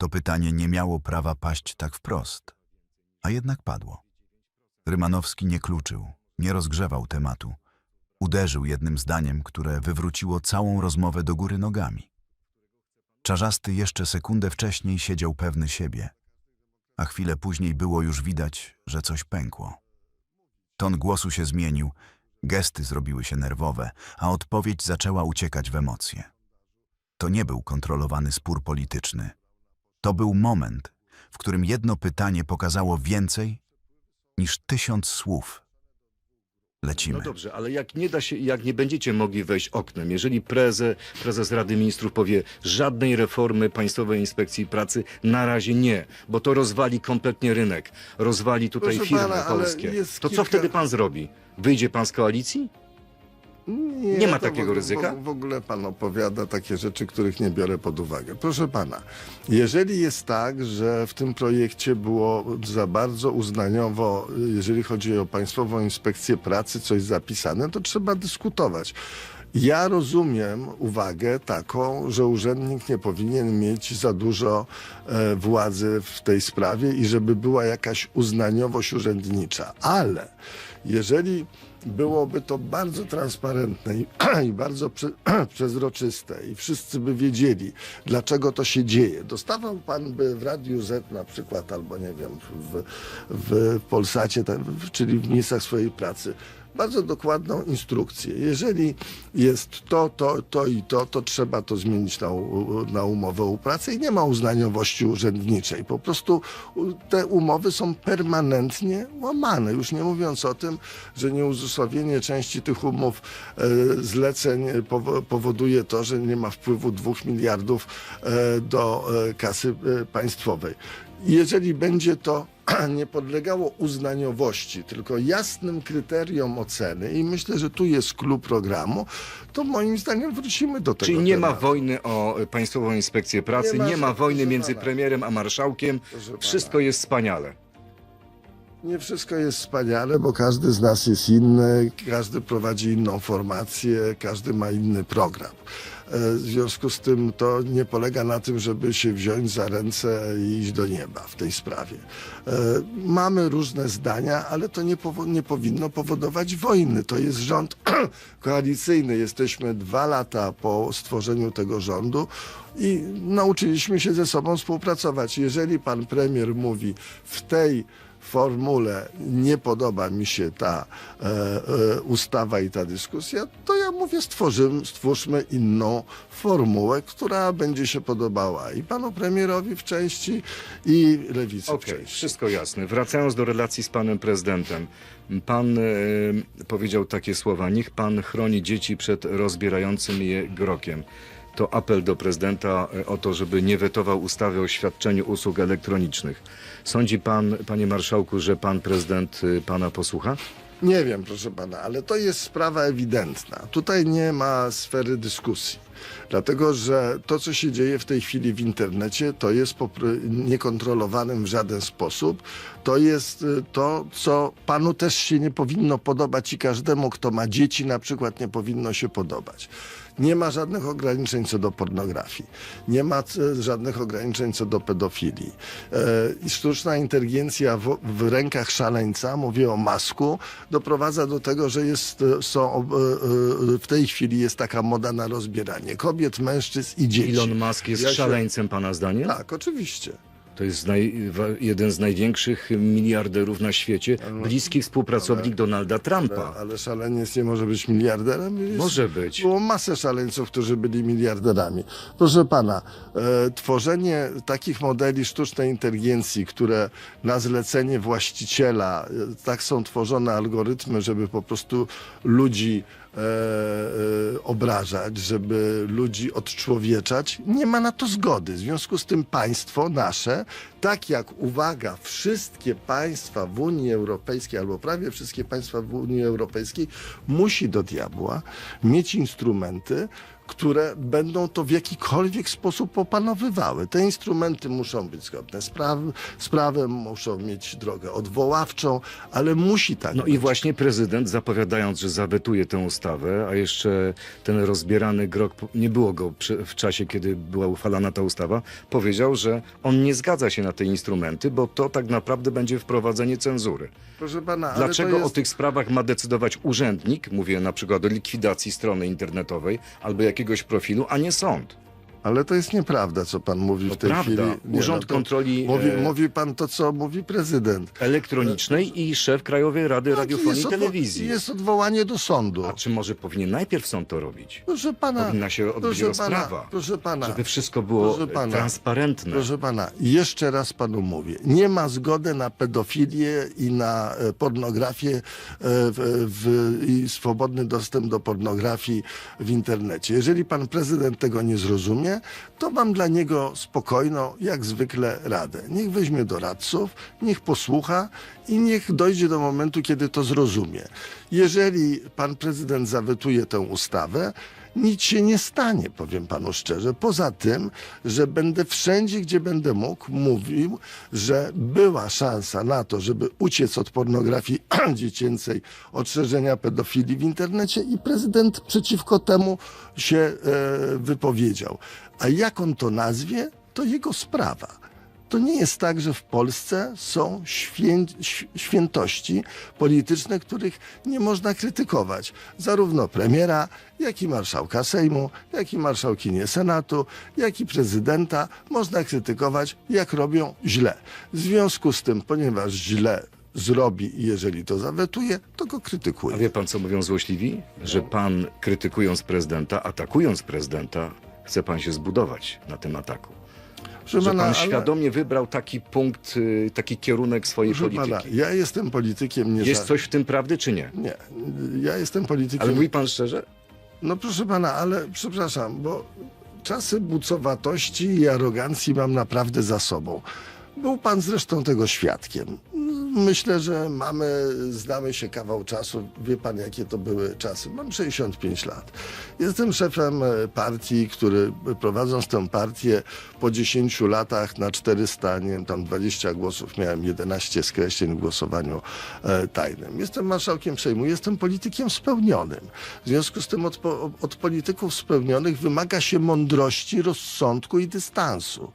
To pytanie nie miało prawa paść tak wprost, a jednak padło. Rymanowski nie kluczył, nie rozgrzewał tematu. Uderzył jednym zdaniem, które wywróciło całą rozmowę do góry nogami. Czarzasty jeszcze sekundę wcześniej siedział pewny siebie, a chwilę później było już widać, że coś pękło. Ton głosu się zmienił, gesty zrobiły się nerwowe, a odpowiedź zaczęła uciekać w emocje. To nie był kontrolowany spór polityczny. To był moment, w którym jedno pytanie pokazało więcej niż tysiąc słów. Lecimy. No dobrze, ale jak nie da się, jak nie będziecie mogli wejść oknem, jeżeli prezes, prezes Rady Ministrów powie żadnej reformy Państwowej Inspekcji Pracy, na razie nie, bo to rozwali kompletnie rynek, rozwali tutaj Proszę firmy pana, polskie. To co kilka- wtedy pan zrobi? Wyjdzie pan z koalicji? Nie, Nie ma takiego ryzyka? W, w ogóle pan opowiada takie rzeczy, których nie biorę pod uwagę. Proszę pana, jeżeli jest tak, że w tym projekcie było za bardzo uznaniowo, jeżeli chodzi o Państwową Inspekcję Pracy, coś zapisane, to trzeba dyskutować. Ja rozumiem uwagę taką, że urzędnik nie powinien mieć za dużo e, władzy w tej sprawie i żeby była jakaś uznaniowość urzędnicza. Ale jeżeli byłoby to bardzo transparentne i, i bardzo prze, przezroczyste i wszyscy by wiedzieli, dlaczego to się dzieje. Dostawał pan by w Radiu Z na przykład, albo nie wiem, w, w Polsacie, tam, w- czyli w miejscach swojej pracy, bardzo dokładną instrukcję. Jeżeli jest to, to, to i to, to trzeba to zmienić na, na umowę o pracę i nie ma uznaniowości urzędniczej. Po prostu te umowy są permanentnie łamane. Już nie mówiąc o tym, że nieuzusławienie części tych umów e, zleceń powo- powoduje to, że nie ma wpływu dwóch miliardów e, do e, kasy państwowej. Jeżeli będzie to nie podlegało uznaniowości, tylko jasnym kryteriom oceny i myślę, że tu jest klub programu, to moim zdaniem wrócimy do tego Czyli nie ma tematu. wojny o Państwową Inspekcję Pracy, Nie nie ma ma, żadnej, wojny między premierem a marszałkiem, wszystko jest wspaniale. Nie wszystko jest wspaniale, bo każdy z nas jest inny, każdy prowadzi inną formację, każdy ma inny program. E, W związku z tym to nie polega na tym, żeby się wziąć za ręce i iść do nieba w tej sprawie. E, Mamy różne zdania, ale to nie, powo- nie powinno powodować wojny. To jest rząd koalicyjny. Jesteśmy dwa lata po stworzeniu tego rządu i nauczyliśmy się ze sobą współpracować. Jeżeli pan premier mówi w tej formule nie podoba mi się ta e, e, ustawa i ta dyskusja, to ja mówię stworzymy, stwórzmy inną formułę, która będzie się podobała i panu premierowi w części i lewicy Okej, w części. wszystko jasne. Wracając do relacji z panem prezydentem. Pan e, powiedział takie słowa, niech pan chroni dzieci przed rozbierającym je grokiem. To apel do prezydenta e, o to, żeby nie wetował ustawy o świadczeniu usług elektronicznych. Sądzi pan, panie marszałku, że pan prezydent e, pana posłucha? Nie wiem, proszę pana, ale to jest sprawa ewidentna. Tutaj nie ma sfery dyskusji. Dlatego, że to, co się dzieje w tej chwili w internecie, to jest niekontrolowanym w żaden sposób. To jest y, to, co panu też się nie powinno podobać i każdemu, kto ma dzieci, na przykład, nie powinno się podobać. Nie ma żadnych ograniczeń co do pornografii. Nie ma e, żadnych ograniczeń co do pedofilii. E, sztuczna inteligencja w, w rękach szaleńca, mówię o masku, doprowadza do tego, że jest, e, są, w tej chwili jest taka moda na rozbieranie kobiet, mężczyzn i dzieci. Elon Musk jest Ja się- szaleńcem pana zdaniem? Tak, oczywiście. To jest naj, jeden z największych miliarderów na świecie, bliski współpracownik Donalda Trumpa. Ale, ale szaleniec nie może być miliarderem? Jest, Może być. Było masę szaleńców, którzy byli miliarderami. Proszę pana, e, tworzenie takich modeli sztucznej inteligencji, które na zlecenie właściciela, e, tak są tworzone algorytmy, żeby po prostu ludzi obrażać, żeby ludzi odczłowieczać, nie ma na to zgody. W związku z tym państwo nasze, tak jak uwaga, wszystkie państwa w Unii Europejskiej, albo prawie wszystkie państwa w Unii Europejskiej, musi do diabła mieć instrumenty, które będą to w jakikolwiek sposób opanowywały. Te instrumenty muszą być zgodne z, praw, z prawem, muszą mieć drogę odwoławczą, ale musi tak No być. i właśnie prezydent zapowiadając, że zawetuje tę ustawę, a jeszcze ten rozbierany grok, nie było go przy, w czasie, kiedy była uchwalana ta ustawa, powiedział, że on nie zgadza się na te instrumenty, bo to tak naprawdę będzie wprowadzenie cenzury. Proszę pana, Dlaczego jest... o tych sprawach ma decydować urzędnik, mówię na przykład o likwidacji strony internetowej albo jakiegoś profilu, a nie sąd? Ale to jest nieprawda, co pan mówi w tej prawda. chwili. Urząd to Kontroli, Mówi, e, mówi pan to, co mówi prezydent. Elektronicznej i szef Krajowej Rady Radiofonii i odwo- Telewizji. Jest odwołanie do sądu. A czy może powinien najpierw sąd to robić? Proszę pana, Powinna się odbyć proszę rozprawa. pana, proszę pana, Żeby wszystko było Proszę pana, transparentne. Proszę pana, jeszcze raz panu mówię. Nie ma zgody na pedofilię i na e, pornografię e, w, w, i swobodny dostęp do pornografii w internecie. Jeżeli pan prezydent tego nie zrozumie, to mam dla niego spokojną, jak zwykle, radę. Niech weźmie doradców, niech posłucha i niech dojdzie do momentu, kiedy to zrozumie. Jeżeli pan prezydent zawetuje tę ustawę, nic się nie stanie, powiem panu szczerze. Poza tym, że będę wszędzie, gdzie będę mógł, mówił, że była szansa na to, żeby uciec od pornografii dziecięcej, od szerzenia pedofilii w internecie i prezydent przeciwko temu się e, wypowiedział. A jak on to nazwie, to jego sprawa. To nie jest tak, że w Polsce są świę, świętości polityczne, których nie można krytykować. Zarówno premiera, jak i marszałka Sejmu, jak i marszałkinię Senatu, jak i prezydenta można krytykować, jak robią źle. W związku z tym, ponieważ źle zrobi i jeżeli to zawetuje, to go A krytykuje. wie pan, co mówią złośliwi? Że pan, krytykując prezydenta, atakując prezydenta, chce pan się zbudować na tym ataku. Proszę Że pana, pan ale- świadomie wybrał taki punkt, y, taki kierunek swojej Proszę polityki. pana, ja jestem politykiem nie Jest ża- coś w tym prawdy, czy nie? Nie, ja jestem politykiem Ale mówi pan szczerze? No proszę pana, ale przepraszam, bo czasy bucowatości i arogancji mam naprawdę za sobą. Był pan zresztą tego świadkiem. Myślę, że mamy, znamy się kawał czasu. Wie pan, jakie to były czasy. Mam 65 lat. Jestem szefem e, partii, który prowadząc tę partię po 10 latach na 400, nie wiem, tam 20 głosów miałem 11 skreśleń w głosowaniu e, tajnym. Jestem marszałkiem Sejmu, jestem politykiem spełnionym. W związku z tym od, od polityków spełnionych wymaga się mądrości, rozsądku i dystansu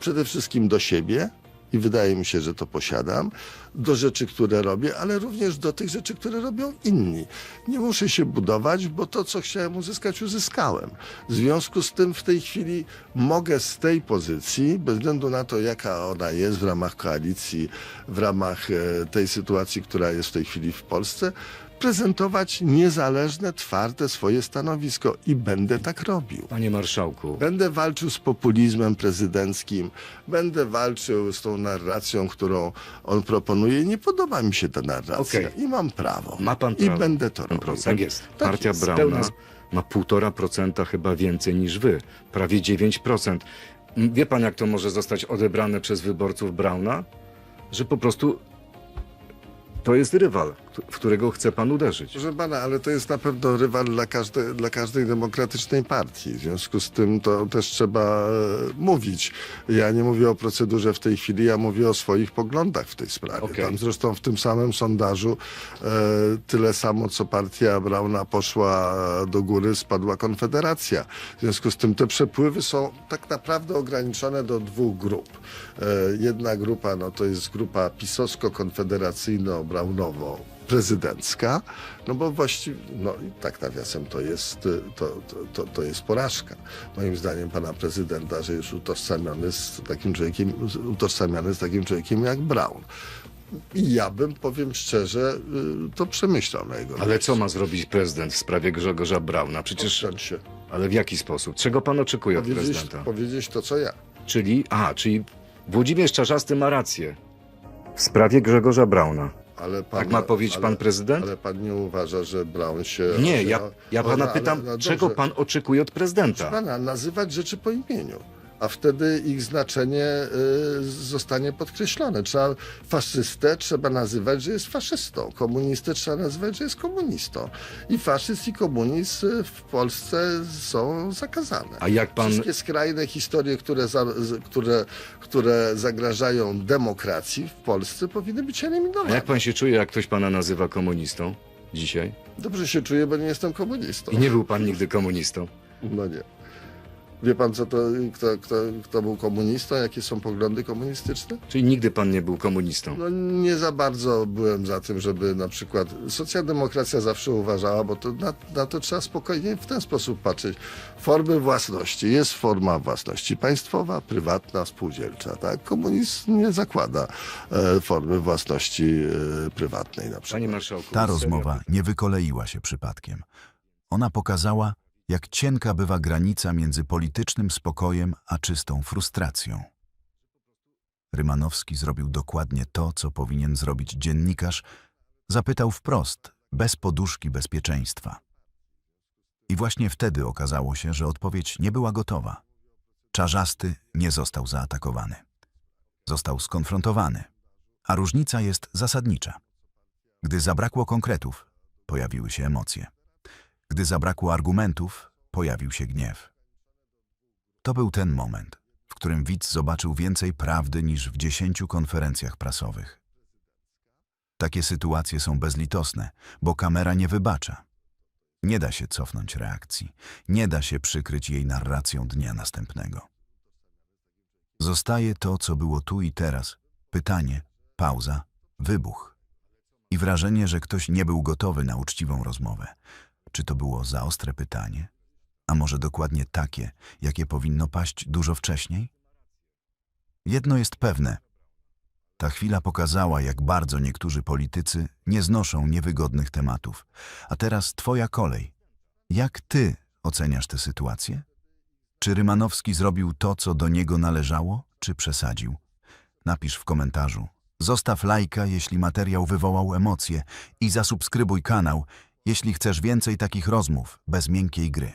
przede wszystkim do siebie i wydaje mi się, że to posiadam, do rzeczy, które robię, ale również do tych rzeczy, które robią inni. Nie muszę się budować, bo to, co chciałem uzyskać, uzyskałem. W związku z tym w tej chwili mogę z tej pozycji, bez względu na to, jaka ona jest w ramach koalicji, w ramach e, tej sytuacji, która jest w tej chwili w Polsce, prezentować niezależne, twarde swoje stanowisko i będę tak robił. Panie marszałku, Będę walczył z populizmem prezydenckim, będę walczył z tą narracją, którą on proponuje. Nie podoba mi się ta narracja Okej. i mam prawo. ma pan I prawo. będę to robił. Tak jest. Tak Partia jest. Brauna ma 1,5% chyba więcej niż wy. Prawie 9%. M, Wie pan, jak to może zostać odebrane przez wyborców Brauna? Że po prostu to jest rywal, w którego chce pan uderzyć. Proszę pana, ale to jest na pewno rywal dla, każde, dla każdej demokratycznej partii. W związku z tym to też trzeba e, mówić. Ja nie mówię o procedurze w tej chwili, ja mówię o swoich poglądach w tej sprawie. Okej. Tam zresztą w tym samym sondażu e, tyle samo, co partia Brauna poszła do góry, spadła Konfederacja. W związku z tym te przepływy są tak naprawdę ograniczone do dwóch grup. E, jedna grupa no, to jest grupa pisowsko-konfederacyjno-braunowo prezydencka, no bo właściwie, no i tak nawiasem to jest, to, to, to, jest porażka. Moim zdaniem pana prezydenta, że jest utożsamiony z takim człowiekiem, utożsamiany z takim człowiekiem jak Brown. I ja bym, powiem szczerze, y, to przemyślał na jego Ale co ma zrobić prezydent w sprawie Grzegorza Brauna? Przecież, się. ale w jaki sposób? Czego pan oczekuje od Powiedzieć, prezydenta? powiedzieć to, co ja. Czyli, a, czyli Włodzimierz Czarzasty ma rację w sprawie Grzegorza Brauna. Ale pan, Tak ma powiedzieć ale, pan prezydent? Ale pan nie uważa, że Brown się... Nie, ja, ja pana no, ale- pytam, no czego pan oczekuje od prezydenta? pana, nazywać rzeczy po imieniu. A wtedy ich znaczenie y, zostanie podkreślone. Trzeba faszystę trzeba nazywać, że jest faszystą. Komunistę trzeba nazywać, że jest komunistą. I faszyzm i komunizm w Polsce są zakazane. A jak pan... Wszystkie skrajne historie, które, za, które, które zagrażają demokracji w Polsce powinny być A eliminowane. jak pan się czuje, jak ktoś pana nazywa komunistą dzisiaj? Dobrze się czuję, bo nie jestem komunistą. I nie był pan nigdy komunistą. No nie. Wie pan, co to, kto, kto, kto był komunistą? Jakie są poglądy komunistyczne? Czyli nigdy pan nie był komunistą. No nie za bardzo byłem za tym, żeby na przykład socjaldemokracja zawsze uważała, bo to na, na to trzeba spokojnie w ten sposób patrzeć. Formy własności. Jest forma własności państwowa, prywatna, spółdzielcza. Tak? Komunizm nie zakłada e, formy własności e, prywatnej na przykład. Panie marszałku. Ta rozmowa nie wykoleiła się przypadkiem. Ona pokazała, jak cienka bywa granica między politycznym spokojem a czystą frustracją. Rymanowski zrobił dokładnie to, co powinien zrobić dziennikarz, zapytał wprost, bez poduszki bezpieczeństwa. I właśnie wtedy okazało się, że odpowiedź nie była gotowa. Czarzasty nie został zaatakowany. Został skonfrontowany. A różnica jest zasadnicza. Gdy zabrakło konkretów, pojawiły się emocje. Gdy zabrakło argumentów, pojawił się gniew. To był ten moment, w którym widz zobaczył więcej prawdy niż w dziesięciu konferencjach prasowych. Takie sytuacje są bezlitosne, bo kamera nie wybacza. Nie da się cofnąć reakcji, nie da się przykryć jej narracją dnia następnego. Zostaje to, co było tu i teraz, pytanie, pauza, wybuch i wrażenie, że ktoś nie był gotowy na uczciwą rozmowę. Czy to było za ostre pytanie? A może dokładnie takie, jakie powinno paść dużo wcześniej? Jedno jest pewne. Ta chwila pokazała, jak bardzo niektórzy politycy nie znoszą niewygodnych tematów. A teraz twoja kolej. Jak ty oceniasz tę sytuację? Czy Rymanowski zrobił to, co do niego należało, czy przesadził? Napisz w komentarzu. Zostaw lajka, jeśli materiał wywołał emocje i zasubskrybuj kanał, jeśli chcesz więcej takich rozmów bez miękkiej gry.